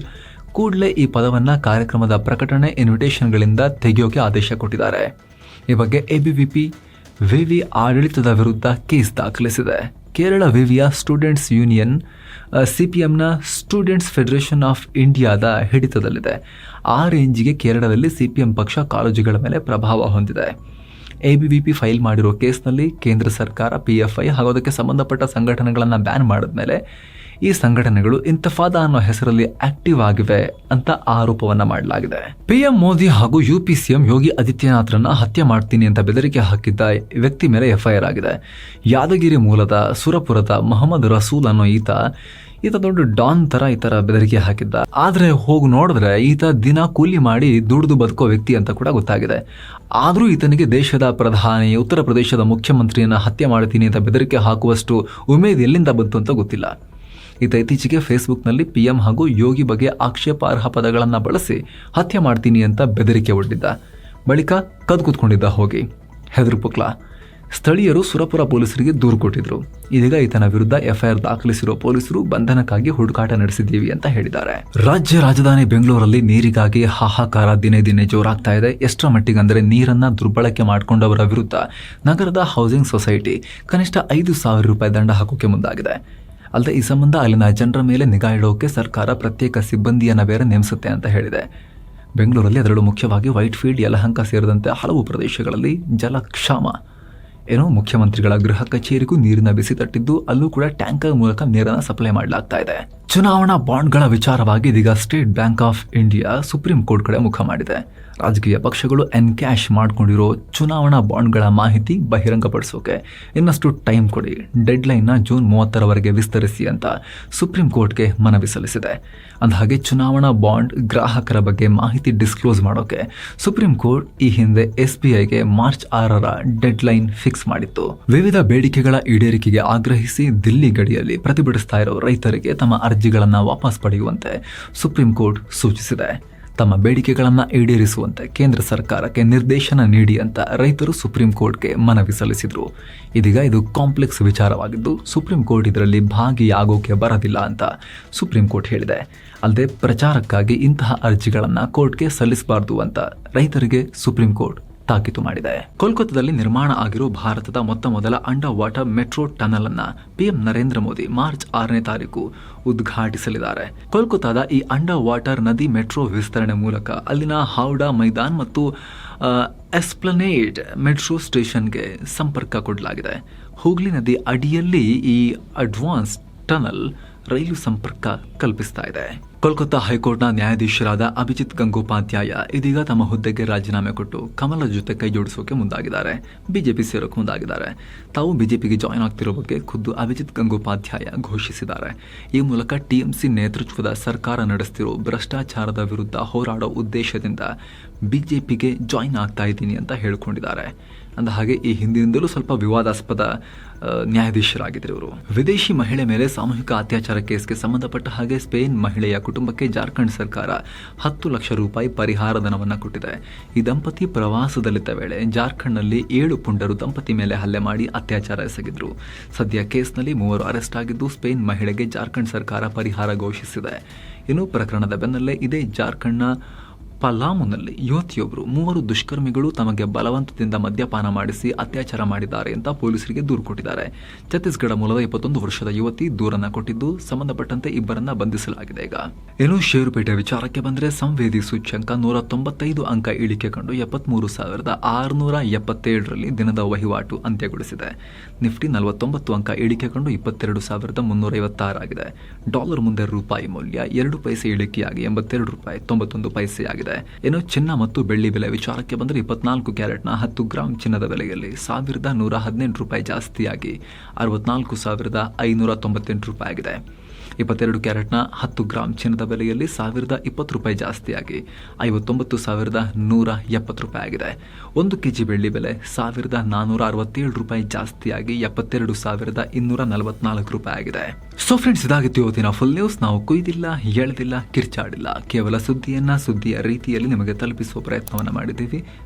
ಕೂಡಲೇ ಈ ಪದವನ್ನು ಕಾರ್ಯಕ್ರಮದ ಪ್ರಕಟಣೆ ಇನ್ವಿಟೇಷನ್ಗಳಿಂದ ತೆಗೆಯೋಕೆ ಆದೇಶ ಕೊಟ್ಟಿದ್ದಾರೆ. ಈ ಬಗ್ಗೆ ಎಬಿವಿಪಿ ವಿವಿ ಆಡಳಿತದ ವಿರುದ್ಧ ಕೇಸ್ ದಾಖಲಿಸಿದೆ. ಕೇರಳ ವಿವಿಯ ಸ್ಟೂಡೆಂಟ್ಸ್ ಯೂನಿಯನ್ ಸಿ ಪಿ ಎಮ್ನ ಸ್ಟೂಡೆಂಟ್ಸ್ ಫೆಡರೇಷನ್ ಆಫ್ ಇಂಡಿಯಾದ ಹಿಡಿತದಲ್ಲಿದೆ. ಆ ರೇಂಜಿಗೆ ಕೇರಳದಲ್ಲಿ ಸಿ ಪಿ ಎಂ ಪಕ್ಷ ಕಾಲೇಜುಗಳ ಮೇಲೆ ಪ್ರಭಾವ ಹೊಂದಿದೆ. ಎಬಿವಿಪಿ ಫೈಲ್ ಮಾಡಿರೋ ಕೇಸ್ನಲ್ಲಿ ಕೇಂದ್ರ ಸರ್ಕಾರ ಪಿ ಎಫ್ ಐ ಹಾಗೂ ಅದಕ್ಕೆ ಸಂಬಂಧಪಟ್ಟ ಸಂಘಟನೆಗಳನ್ನು ಬ್ಯಾನ್ ಮಾಡಿದ್ಮೇಲೆ ಈ ಸಂಘಟನೆಗಳು ಇಂತಫಾದ ಅನ್ನೋ ಹೆಸರಲ್ಲಿ ಆಕ್ಟಿವ್ ಆಗಿವೆ ಅಂತ ಆರೋಪವನ್ನ ಮಾಡಲಾಗಿದೆ. ಪಿಎಂ ಮೋದಿ ಹಾಗೂ ಯುಪಿ ಸಿಎಂ ಯೋಗಿ ಆದಿತ್ಯನಾಥ್ರನ್ನ ಹತ್ಯೆ ಮಾಡ್ತೀನಿ ಅಂತ ಬೆದರಿಕೆ ಹಾಕಿದ್ದ ವ್ಯಕ್ತಿ ಮೇಲೆ ಎಫ್ಐಆರ್ ಆಗಿದೆ. ಯಾದಗಿರಿ ಮೂಲದ ಸುರಪುರದ ಮೊಹಮ್ಮದ್ ರಸೂಲ್ ಅನ್ನೋ ಈತ ಈತ ದೊಡ್ಡ ಡಾನ್ ತರ ಈ ತರ ಬೆದರಿಕೆ ಹಾಕಿದ್ದ. ಆದ್ರೆ ಹೋಗಿ ನೋಡಿದ್ರೆ ಈತ ದಿನ ಕೂಲಿ ಮಾಡಿ ದುಡಿದು ಬದುಕೋ ವ್ಯಕ್ತಿ ಅಂತ ಕೂಡ ಗೊತ್ತಾಗಿದೆ. ಆದರೂ ಈತನಿಗೆ ದೇಶದ ಪ್ರಧಾನಿ ಉತ್ತರ ಪ್ರದೇಶದ ಮುಖ್ಯಮಂತ್ರಿಯನ್ನ ಹತ್ಯೆ ಮಾಡ್ತೀನಿ ಅಂತ ಬೆದರಿಕೆ ಹಾಕುವಷ್ಟು ಉಮೇದ್ ಎಲ್ಲಿಂದ ಬಂತು ಅಂತ ಗೊತ್ತಿಲ್ಲ. ಈತ ಇತ್ತೀಚೆಗೆ ಫೇಸ್ಬುಕ್ನಲ್ಲಿ ಪಿಎಂ ಹಾಗೂ ಯೋಗಿ ಬಗ್ಗೆ ಆಕ್ಷೇಪಾರ್ಹ ಪದಗಳನ್ನು ಬಳಸಿ ಹತ್ಯೆ ಮಾಡ್ತೀನಿ ಅಂತ ಬೆದರಿಕೆ ಒಡ್ಡಿದ್ದ ಬಳಿಕ ಕದ್ ಕೂತ್ಕೊಂಡಿದ್ದ ಹೋಗಿ. ಹೆದರು ಪುಕ್ಲ. ಸ್ಥಳೀಯರು ಸುರಪುರ ಪೊಲೀಸರಿಗೆ ದೂರು ಕೊಟ್ಟಿದ್ರು. ಇದೀಗ ಈತನ ವಿರುದ್ಧ ಎಫ್ಐಆರ್ ದಾಖಲಿಸಿರುವ ಪೊಲೀಸರು ಬಂಧನಕ್ಕಾಗಿ ಹುಡುಕಾಟ ನಡೆಸಿದ್ದೀವಿ ಅಂತ ಹೇಳಿದ್ದಾರೆ. ರಾಜ್ಯ ರಾಜಧಾನಿ ಬೆಂಗಳೂರಲ್ಲಿ ನೀರಿಗಾಗಿ ಹಾಹಾಕಾರ ದಿನೇ ದಿನೇ ಜೋರಾಗ್ತಾ ಇದೆ. ಎಷ್ಟರ ಮಟ್ಟಿಗೆ ಅಂದರೆ ನೀರನ್ನ ದುರ್ಬಳಕೆ ಮಾಡಿಕೊಂಡವರ ವಿರುದ್ಧ ನಗರದ ಹೌಸಿಂಗ್ ಸೊಸೈಟಿ ಕನಿಷ್ಠ ಐದು ಸಾವಿರ ರೂಪಾಯಿ ದಂಡ ಹಾಕೋಕೆ ಮುಂದಾಗಿದೆ. ಅಲ್ಲದೆ ಈ ಸಂಬಂಧ ಅಲ್ಲಿನ ಜನರ ಮೇಲೆ ನಿಗಾ ಇಡೋಕೆ ಸರ್ಕಾರ ಪ್ರತ್ಯೇಕ ಸಿಬ್ಬಂದಿಯನ್ನು ಬೇರೆ ನೇಮಿಸುತ್ತೆ ಅಂತ ಹೇಳಿದೆ. ಬೆಂಗಳೂರಲ್ಲಿ ಅದರಲ್ಲೂ ಮುಖ್ಯವಾಗಿ ವೈಟ್ ಫೀಲ್ಡ್, ಯಲಹಂಕ ಸೇರಿದಂತೆ ಹಲವು ಪ್ರದೇಶಗಳಲ್ಲಿ ಜಲಕ್ಷಾಮ. ಏನೋ ಮುಖ್ಯಮಂತ್ರಿಗಳ ಗೃಹ ಕಚೇರಿಗೂ ನೀರಿನ ಬಿಸಿ ತಟ್ಟಿದ್ದು, ಅಲ್ಲೂ ಕೂಡ ಟ್ಯಾಂಕರ್ ಮೂಲಕ ನೀರನ್ನು ಸಪ್ಲೈ ಮಾಡಲಾಗ್ತಾ ಇದೆ. ಚುನಾವಣಾ ಬಾಂಡ್ಗಳ ವಿಚಾರವಾಗಿ ಇದೀಗ State Bank of India Supreme Court ಕಡೆ ಮುಖ ಮಾಡಿದೆ. ರಾಜಕೀಯ ಪಕ್ಷಗಳು ಎನ್ಕ್ಯಾಶ್ ಮಾಡಿಕೊಂಡಿರೋ ಚುನಾವಣಾ ಬಾಂಡ್ಗಳ ಮಾಹಿತಿ ಬಹಿರಂಗಪಡಿಸೋಕೆ ಇನ್ನಷ್ಟು ಟೈಮ್ ಕೊಡಿ ಡೆಡ್ಲೈನ್ನ ಜೂನ್ ಮೂವತ್ತರವರೆಗೆ ವಿಸ್ತರಿಸಿ ಅಂತ ಸುಪ್ರೀಂ ಕೋರ್ಟ್ಗೆ ಮನವಿ ಸಲ್ಲಿಸಿದೆ. ಅಂದಹಾಗೆ ಚುನಾವಣಾ ಬಾಂಡ್ ಗ್ರಾಹಕರ ಬಗ್ಗೆ ಮಾಹಿತಿ ಡಿಸ್ಕ್ಲೋಸ್ ಮಾಡೋಕೆ ಸುಪ್ರೀಂ ಕೋರ್ಟ್ ಈ ಹಿಂದೆ ಎಸ್ ಬಿ ಐಗೆ ಮಾರ್ಚ್ ಆರರ ಡೆಡ್ಲೈನ್ ಫಿಕ್ಸ್ ಮಾಡಿತ್ತು. ವಿವಿಧ ಬೇಡಿಕೆಗಳ ಈಡೇರಿಕೆಗೆ ಆಗ್ರಹಿಸಿ ದಿಲ್ಲಿ ಗಡಿಯಲ್ಲಿ ಪ್ರತಿಭಟಿಸ್ತಾ ಇರೋ ರೈತರಿಗೆ ತಮ್ಮ ಅರ್ಜಿಗಳನ್ನು ವಾಪಸ್ ಪಡೆಯುವಂತೆ ಸುಪ್ರೀಂ ಕೋರ್ಟ್ ಸೂಚಿಸಿದೆ. ತಮ್ಮ ಬೇಡಿಕೆಗಳನ್ನು ಈಡೇರಿಸುವಂತೆ ಕೇಂದ್ರ ಸರ್ಕಾರಕ್ಕೆ ನಿರ್ದೇಶನ ನೀಡಿ ಅಂತ ರೈತರು ಸುಪ್ರೀಂ ಕೋರ್ಟ್ಗೆ ಮನವಿ ಸಲ್ಲಿಸಿದರು. ಇದೀಗ ಇದು ಕಾಂಪ್ಲೆಕ್ಸ್ ವಿಚಾರವಾಗಿದ್ದು, ಸುಪ್ರೀಂ ಕೋರ್ಟ್ ಇದರಲ್ಲಿ ಭಾಗಿಯಾಗೋಕೆ ಬರದಿಲ್ಲ ಅಂತ ಸುಪ್ರೀಂ ಕೋರ್ಟ್ ಹೇಳಿದೆ. ಅಲ್ಲದೆ ಪ್ರಚಾರಕ್ಕಾಗಿ ಇಂತಹ ಅರ್ಜಿಗಳನ್ನು ಕೋರ್ಟ್ಗೆ ಸಲ್ಲಿಸಬಾರ್ದು ಅಂತ ರೈತರಿಗೆ ಸುಪ್ರೀಂ ಕೋರ್ಟ್ ತಾಕೀತು ಮಾಡಿದೆ. ಕೋಲ್ಕತ್ತಾದಲ್ಲಿ ನಿರ್ಮಾಣ ಆಗಿರೋ ಭಾರತದ ಮೊತ್ತ ಮೊದಲ ಅಂಡರ್ ವಾಟರ್ ಮೆಟ್ರೋ ಟನಲ್ ಅನ್ನ ಪಿಎಂ ನರೇಂದ್ರ ಮೋದಿ ಮಾರ್ಚ್ ಆರನೇ ತಾರೀಕು ಉದ್ಘಾಟಿಸಲಿದ್ದಾರೆ. ಕೋಲ್ಕತ್ತಾದ ಈ ಅಂಡರ್ ವಾಟರ್ ನದಿ ಮೆಟ್ರೋ ವಿಸ್ತರಣೆ ಮೂಲಕ ಅಲ್ಲಿನ ಹೌಡಾ ಮೈದಾನ್ ಮತ್ತು ಎಸ್ಪ್ಲನೇಡ್ ಮೆಟ್ರೋ ಸ್ಟೇಷನ್ಗೆ ಸಂಪರ್ಕ ಕೊಡಲಾಗಿದೆ. ಹೂಗ್ಲಿ ನದಿ ಅಡಿಯಲ್ಲಿ ಈ ಅಡ್ವಾನ್ಸ್ ಟನಲ್ ರೈಲು ಸಂಪರ್ಕ ಕಲ್ಪಿಸ್ತಾ ಇದೆ. ಕೋಲ್ಕತ್ತಾ ಹೈಕೋರ್ಟ್ನ ನ್ಯಾಯಾಧೀಶರಾದ ಅಭಿಜಿತ್ ಗಂಗೋಪಾಧ್ಯಾಯ ಇದೀಗ ತಮ್ಮ ಹುದ್ದೆಗೆ ರಾಜೀನಾಮೆ ಕೊಟ್ಟು ಕಮಲ ಜೊತೆ ಕೈ ಜೋಡಿಸೋಕೆ ಮುಂದಾಗಿದ್ದಾರೆ. ಬಿಜೆಪಿ ಸೇರೋಕೆ ಮುಂದಾಗಿದ್ದಾರೆ. ತಾವು ಬಿಜೆಪಿಗೆ ಜಾಯ್ನ್ ಆಗ್ತಿರೋ ಬಗ್ಗೆ ಖುದ್ದು ಅಭಿಜಿತ್ ಗಂಗೋಪಾಧ್ಯಾಯ ಘೋಷಿಸಿದ್ದಾರೆ. ಈ ಮೂಲಕ ಟಿಎಂಸಿ ನೇತೃತ್ವದ ಸರ್ಕಾರ ನಡೆಸ್ತಿರೋ ಭ್ರಷ್ಟಾಚಾರದ ವಿರುದ್ಧ ಹೋರಾಡೋ ಉದ್ದೇಶದಿಂದ ಬಿಜೆಪಿಗೆ ಜಾಯ್ನ್ ಆಗ್ತಾ ಇದ್ದೀನಿ ಅಂತ ಹೇಳ್ಕೊಂಡಿದ್ದಾರೆ. ಅಂದ ಹಾಗೆ ಈ ಹಿಂದಿನಿಂದಲೂ ಸ್ವಲ್ಪ ವಿವಾದಾಸ್ಪದ ನ್ಯಾಯಾಧೀಶರಾಗಿದ್ದರು ಇವರು. ವಿದೇಶಿ ಮಹಿಳೆ ಮೇಲೆ ಸಾಮೂಹಿಕ ಅತ್ಯಾಚಾರ ಕೇಸ್ಗೆ ಸಂಬಂಧಪಟ್ಟ ಹಾಗೆ ಸ್ಪೇನ್ ಮಹಿಳೆಯ ಕುಟುಂಬಕ್ಕೆ ಜಾರ್ಖಂಡ್ ಸರ್ಕಾರ ಹತ್ತು ಲಕ್ಷ ರೂಪಾಯಿ ಪರಿಹಾರ ಧನವನ್ನು ಕೊಟ್ಟಿದೆ. ಈ ದಂಪತಿ ಪ್ರವಾಸದಲ್ಲಿದ್ದ ವೇಳೆ ಜಾರ್ಖಂಡ್ನಲ್ಲಿ ಏಳು ಪುಂಡರು ದಂಪತಿ ಮೇಲೆ ಹಲ್ಲೆ ಮಾಡಿ ಅತ್ಯಾಚಾರ ಎಸಗಿದ್ರು. ಸದ್ಯ ಕೇಸ್ನಲ್ಲಿ ಮೂವರು ಅರೆಸ್ಟ್ ಆಗಿದ್ದು ಸ್ಪೇನ್ ಮಹಿಳೆಗೆ ಜಾರ್ಖಂಡ್ ಸರ್ಕಾರ ಪರಿಹಾರ ಘೋಷಿಸಿದೆ. ಇನ್ನು ಪ್ರಕರಣದ ಬೆನ್ನಲ್ಲೇ ಇದೇ ಜಾರ್ಖಂಡ್ನ ಪಲಾಮುನಲ್ಲಿ ಯುವತಿಯೊಬ್ಬರು ಮೂವರು ದುಷ್ಕರ್ಮಿಗಳು ತಮಗೆ ಬಲವಂತದಿಂದ ಮದ್ಯಪಾನ ಮಾಡಿಸಿ ಅತ್ಯಾಚಾರ ಮಾಡಿದ್ದಾರೆ ಅಂತ ಪೊಲೀಸರಿಗೆ ದೂರು ಕೊಟ್ಟಿದ್ದಾರೆ. ಛತ್ತೀಸ್ಗಢ ಮೂಲದ ಇಪ್ಪತ್ತೊಂದು ವರ್ಷದ ಯುವತಿ ದೂರನ್ನ ಕೊಟ್ಟಿದ್ದು ಸಂಬಂಧಪಟ್ಟಂತೆ ಇಬ್ಬರನ್ನ ಬಂಧಿಸಲಾಗಿದೆ ಈಗ. ಇನ್ನು ಷೇರುಪೇಟೆ ವಿಚಾರಕ್ಕೆ ಬಂದರೆ ಸಂವೇದಿ ಸೂಚ್ಯಂಕ ನೂರ ತೊಂಬತ್ತೈದು ಅಂಕ ಇಳಿಕೆ ಕಂಡು ಎಪ್ಪತ್ಮೂರು ಸಾವಿರದ ಆರುನೂರ ಎಪ್ಪತ್ತೇಳರಲ್ಲಿ ದಿನದ ವಹಿವಾಟು ಅಂತ್ಯಗೊಳಿಸಿದೆ. ನಿಫ್ಟಿ ನಲವತ್ತೊಂಬತ್ತು ಅಂಕ ಇಳಿಕೆ ಕಂಡು ಇಪ್ಪತ್ತೆರಡು ಸಾವಿರದ ಮುನ್ನೂರ ಐವತ್ತಾರಾಗಿದೆ ಡಾಲರ್ ಮುಂದೆ ರೂಪಾಯಿ ಮೌಲ್ಯ ಎರಡು ಪೈಸೆ ಇಳಿಕೆಯಾಗಿ ಎಂಬತ್ತೆರಡು ರೂಪಾಯಿ ತೊಂಬತ್ತೊಂದು ಪೈಸೆಯಾಗಿದೆ. ಇನ್ನು ಚಿನ್ನ ಮತ್ತು ಬೆಳ್ಳಿ ಬೆಲೆ ವಿಚಾರಕ್ಕೆ ಬಂದರೆ ಇಪ್ಪತ್ನಾಲ್ಕು ಕ್ಯಾರೆಟ್ನ ಹತ್ತು ಗ್ರಾಂ ಚಿನ್ನದ ಬೆಲೆಯಲ್ಲಿ ಸಾವಿರದ ನೂರ ಹದಿನೆಂಟು ರೂಪಾಯಿ ಜಾಸ್ತಿಯಾಗಿ, ಅರವತ್ನಾಲ್ಕು ಸಾವಿರದ ಐನೂರ ತೊಂಬತ್ತೆಂಟು ರೂಪಾಯಿ ಆಗಿದೆ ಇಪ್ಪತ್ತೆರಡು ಕ್ಯಾರೆಟ್ನ ಹತ್ತು ಗ್ರಾಂ ಚಿನ್ನದ ಬೆಲೆಯಲ್ಲಿ ಸಾವಿರದ ಇಪ್ಪತ್ತು ರೂಪಾಯಿ ಜಾಸ್ತಿಯಾಗಿ, ಐವತ್ತೊಂಬತ್ತು ಸಾವಿರದ ನೂರ ಎಪ್ಪತ್ತು ರೂಪಾಯಿ ಆಗಿದೆ. ಒಂದು ಕೆಜಿ ಬೆಳ್ಳಿ ಬೆಲೆ ಸಾವಿರದ ನಾನ್ನೂರ ಅರವತ್ತೇಳು ರೂಪಾಯಿ ಜಾಸ್ತಿಯಾಗಿ ಎಪ್ಪತ್ತೆರಡು ಸಾವಿರದ ಇನ್ನೂರ ನಲವತ್ನಾಲ್ಕು ರೂಪಾಯಿ ಆಗಿದೆ. ಸೊ ಫ್ರೆಂಡ್ಸ್ ಇದಾಗಿತ್ತು ಇವತ್ತಿನ ಫುಲ್ ನ್ಯೂಸ್ ನಾವು ಕುಯ್ದಿಲ್ಲ ಎಳೆದಿಲ್ಲ ಕಿರ್ಚಾಡಿಲ್ಲ. ಕೇವಲ ಸುದ್ದಿಯನ್ನ ಸುದ್ದಿಯ ರೀತಿಯಲ್ಲಿ ನಿಮಗೆ ತಲುಪಿಸುವ ಪ್ರಯತ್ನವನ್ನು ಮಾಡಿದ್ದೀವಿ.